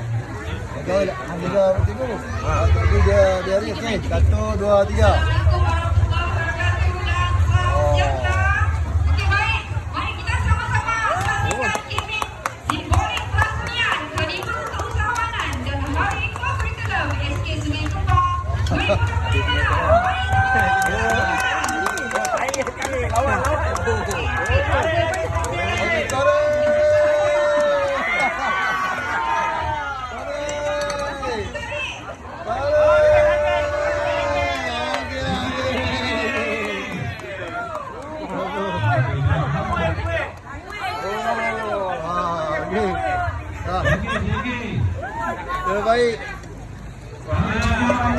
ji. Bismillah. Jaga jaga tengok. Ah, tadi dia dia ni okey. Satu, dua, tiga. Terbaik.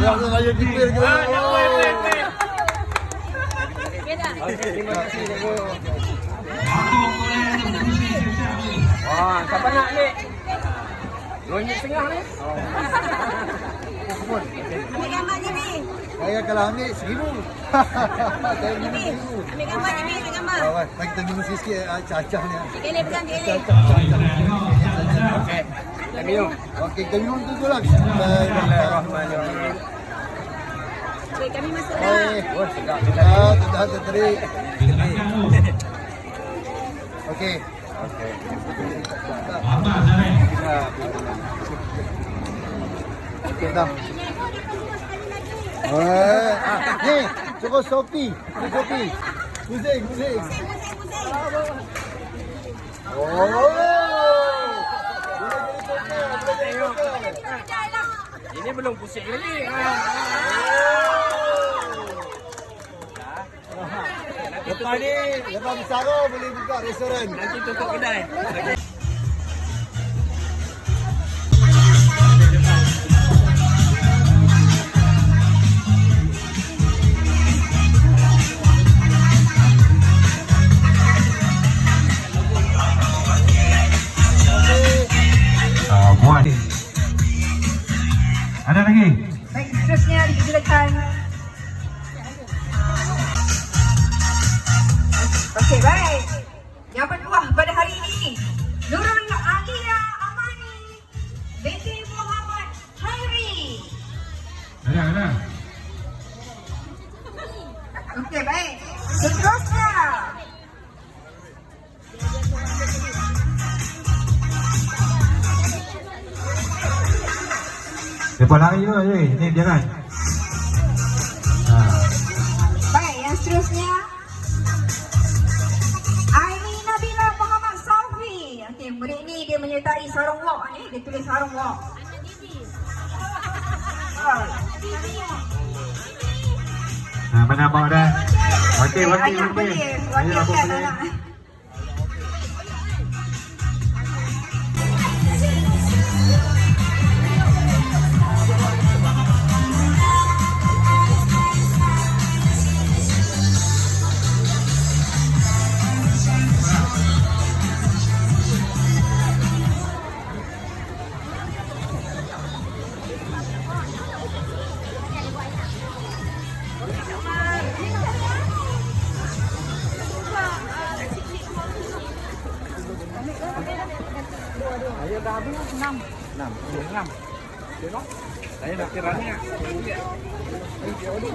Yang tu saya dipil ke. Terima kasih cikgu. Wah, siapa nak ni? Ronyi tengah ni. Ambil gambar je, Bi. Saya kalau ambil seribu. Saya minum Bi, seribu. ambil gambar je, Bi. Ambil gambar. Oh, baik, kita minum sikit ah, acah-acah ni. Kele pegang, kele. Okey. Minum. Okey, kita minum tu lah. Bismillahirrahmanirrahim. Baik, kami masuk dah. Baik. Oh, sedap. Ah, sudah terterik. Okey. Okey dah. Eh, ah, ni, cuba Sopi. Ni Sopi. Pusing, pusing. Pusing, pusing. Oh. Boleh jadi kokal, boleh jadi kokal. Dah lah. Ini belum pusing lagi. Lepas ni, lepas bersara boleh buka restoran. Nanti tutup kedai. Depan lari tu, eh. Ni jangan. Baik. Yang seterusnya, Aini Nabila Muhammad Safi. Okey, murid ni dia menyertai sarung walk ni. Dia tulis sarung walk. Ah. Ah, mana abang dah? Okey, Okey, okey, ayah okey. boleh. Ayah Wakilkan apa boleh? anak. Saya dah habis enam. Enam. Enam. Tengok. Saya nak kiranya. Eh, tengok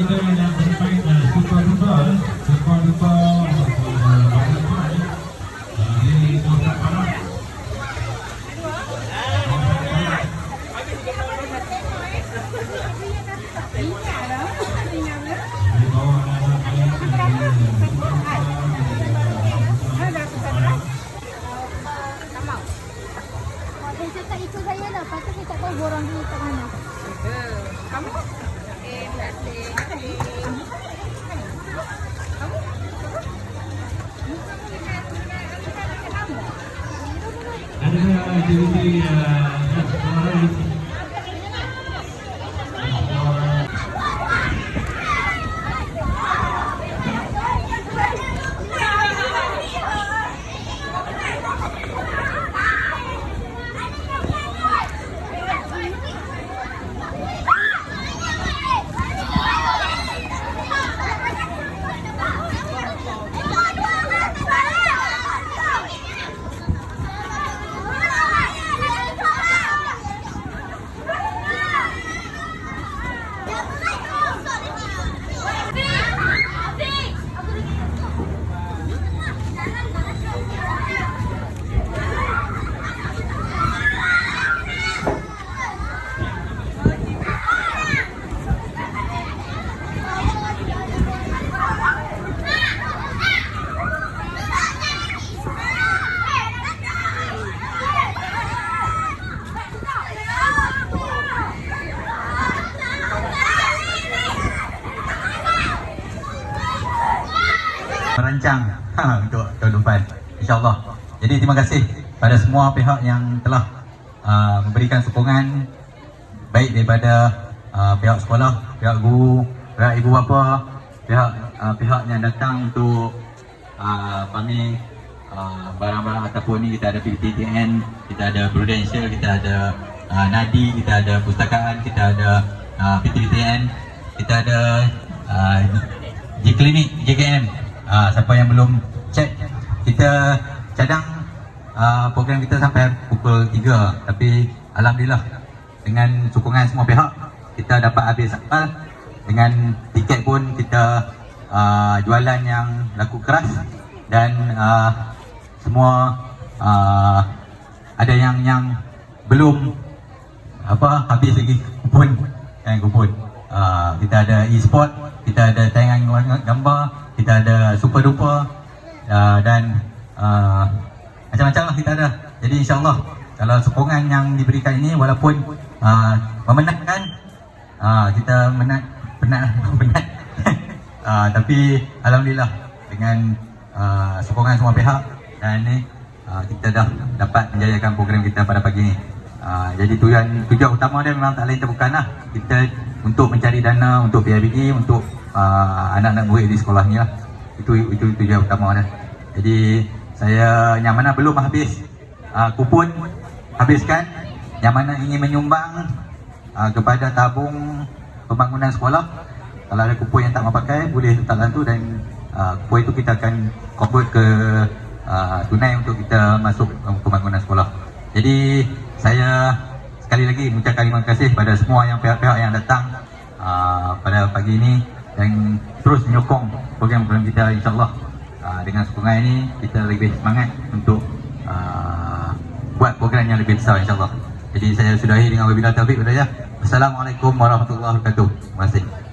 やっぱり。Ada aktiviti uh, explorer. merancang ha, untuk tahun depan insyaAllah jadi terima kasih pada semua pihak yang telah uh, memberikan sokongan baik daripada uh, pihak sekolah, pihak guru, pihak ibu bapa pihak uh, pihak yang datang untuk uh, kami uh, barang-barang ataupun ni kita ada PTTN, kita ada Prudential, kita ada uh, Nadi, kita ada Pustakaan, kita ada uh, PTTN, kita ada uh, J Klinik, JKM. Uh, siapa yang belum check, kita cadang uh, program kita sampai pukul 3 tapi Alhamdulillah dengan sokongan semua pihak kita dapat habis akal dengan tiket pun kita uh, jualan yang laku keras. Dan uh, semua uh, ada yang yang belum apa habis lagi kupon. Kan kupon. Uh, kita ada e-sport kita ada tayangan gambar kita ada super duper uh, dan uh, macam-macam lah kita ada. Jadi insyaAllah kalau sokongan yang diberikan ini walaupun uh, memenatkan uh, kita menat penat penat. Uh, tapi Alhamdulillah dengan uh, sokongan semua pihak dan ni uh, kita dah dapat menjayakan program kita pada pagi ni Uh, jadi tujuan tujuan utama dia memang tak lain tak bukan lah. Kita untuk mencari dana untuk PIBG untuk uh, anak-anak murid di sekolah ni lah itu itu tujuan utama dia jadi saya yang mana belum habis uh, kupon habiskan. Yang mana ingin menyumbang uh, kepada tabung pembangunan sekolah kalau ada kupon yang tak pakai boleh letak dalam tu dan uh, kupon itu kita akan convert ke uh, tunai untuk kita masuk pembangunan sekolah. Jadi saya sekali lagi mengucapkan terima kasih pada semua yang pihak-pihak yang datang uh, pada pagi ini dan terus menyokong program-program kita insyaAllah uh, dengan sokongan ini kita lebih semangat untuk uh, buat program yang lebih besar insyaAllah Jadi saya sudahi dengan wabillahi taufik. Assalamualaikum warahmatullahi wabarakatuh. Terima kasih.